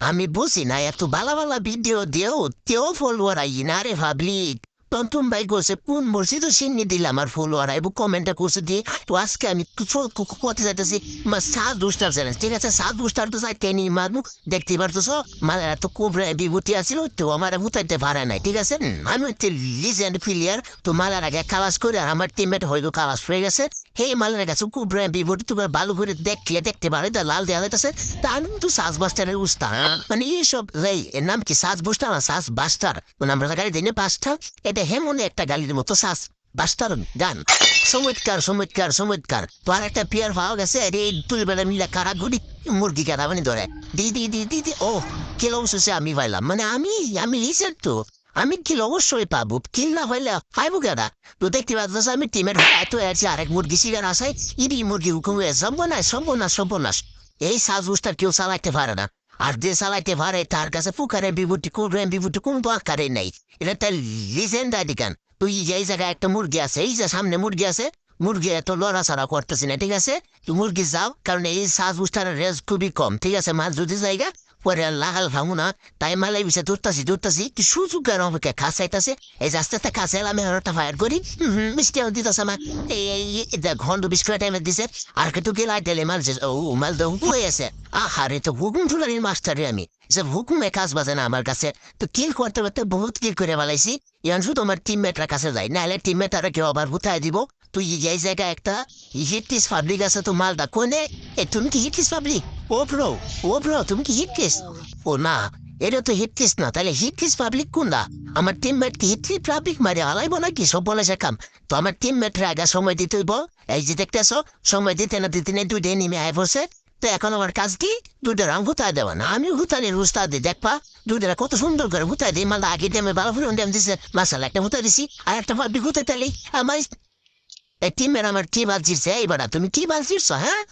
আমি বুঝি না, এত বালা বালা ভিডিও দিয়েও তেও ফলোয়ার আই না রে ভাবলি। টন্টুম ভাই করছে কোন মসজিদ সিন্নি দিলে আমার ফলোয়ার আইব? কমেন্টটা করছে দিয়ে তো আজকে আমি করতে চাইতেছি সাত দুষ্টার চ্যালেঞ্জ ঠিক আছে? সাত দুষ্টার তো চাই, টেনি মারবো দেখতে পারতেছ? মানে এত কোবরা বিভূতি আছিল, তো আমার ভুতাইতে পারে নাই, ঠিক আছে? আমি হচ্ছে লিজেন্ড প্লেয়ার তো মালার আগে কালাস করে, আর আমার টিমমেট হয়তো কালাস, হয়ে গেছে? হে মালের কাছে কুবরা বিভূতি তোমার ভালো করে দেখলে দেখতে পারে তা লাল দেওয়া হইতেছে। তা আমি তো সাজ বাস্টারের উস্তা মানে এইসব এই এর নাম কি সাজ বুস্টার না সাজ বাস্টার? মানে আমরা গাড়ি দিনে পাঁচটা। এটা হেমনে একটা গালির মতো সাজ বাস্টার গান। চমৎকার চমৎকার চমৎকার। তো আর একটা পেয়ার পাওয়া গেছে, আরে তুই বেলা মিলে কারাগুড়ি মুরগি কাটা মানে ধরে। দি দি দি দি ও, কিলো অবশেষে আমি পাইলাম। মানে আমি আমি লিসেন তো আমি কিলো অবশ্যই পাবো? কিল না হইলে পাইবো কেনা তো দেখতে পাচ্ছ আমি টিমের এত আছে আরেক মুরগি সিগার আসাই ইডি মুরগি হুকুম হয়ে সর্বনাশ সর্বনাশ সর্বনাশ। এই সাজ বুস্টার কেউ চালাইতে পারে না। আর যে চালাইতে পারে, তার কাছে ফুকারে বিভূতি করবেন বিভূতি কোন দরকারে নেই। এটা তার লিজেন্ড আইডিকান তুই এই জায়গায় একটা মুরগি আছে, এই যে সামনে মুরগি আছে, মুরগি এত লড়াছাড়া করতেছি না, ঠিক আছে? তুই মুরগি যাও, কারণ এই সাজ বুস্টারের রেস খুবই কম, ঠিক আছে? মাছ যদি জায়গা পরে ভাঙু না তাই মালাই বিষয় ধরতাছি ধরতাছি কি সুযোগ কেন আমাকে খাসাইতাছে এই আস্তে আস্তে খাসে আমি একটা ফায়ার করি হুম, মিষ্টি আমার দিতেছে আমার এই ঘন্ট বিস্কুট টাইমে দিছে আর কিন্তু গেলাই দিলে মাল যে ও মাল তো হয়ে আছে। আহারে তো হুকুম ফুলারির মাস্টারে আমি। যে হুকুমে কাজ বাজে না আমার কাছে। তো কিল করতে করতে বহুত কিল করে বেলাইছি ইয়ান শুধু আমার টিমমেটরা কাছে যাই নাহলে টিমমেটরা কেউ আবার বুথায় দিব। তুই এই জায়গায় একটা হিটলিস পাবলিক আছে তো মালদা কোনে? এ তুমি কি হিটলিস পাবলিক ও ব্রো ও ব্রো, তুমি কি হিটলিস ও না এটা তো হিটলিস না, তাহলে হিটলিস পাবলিক কোনটা আমার টিমমেট কি হিটলিস পাবলিক মারে, আলাইব নাকি? সব বলে শেখাম তো আমার টিমমেটরা আগে সময় দিতে হইব। এই যে দেখতেছ, সময় দিতে না দিতে না দুইটাই নেমে আয় বসে। তো এখন আমার কাজ কি? দুইটা রং হুতায় দেওয়া না। আমি হুতানের উস্তাদ দিই, দেখবা? দুইটা কত সুন্দর করে হুতায় দিই। মালদা আগে ডেমে ভালো ফুলন ডেম দিছে মাসাল একটা হুতায় দিছি। আর একটা পাবলিক হুতায় তাহলে আমার টিমের আমার কি বাজিছে এই বাড়া তুমি কি বাজিছ হ্যাঁ?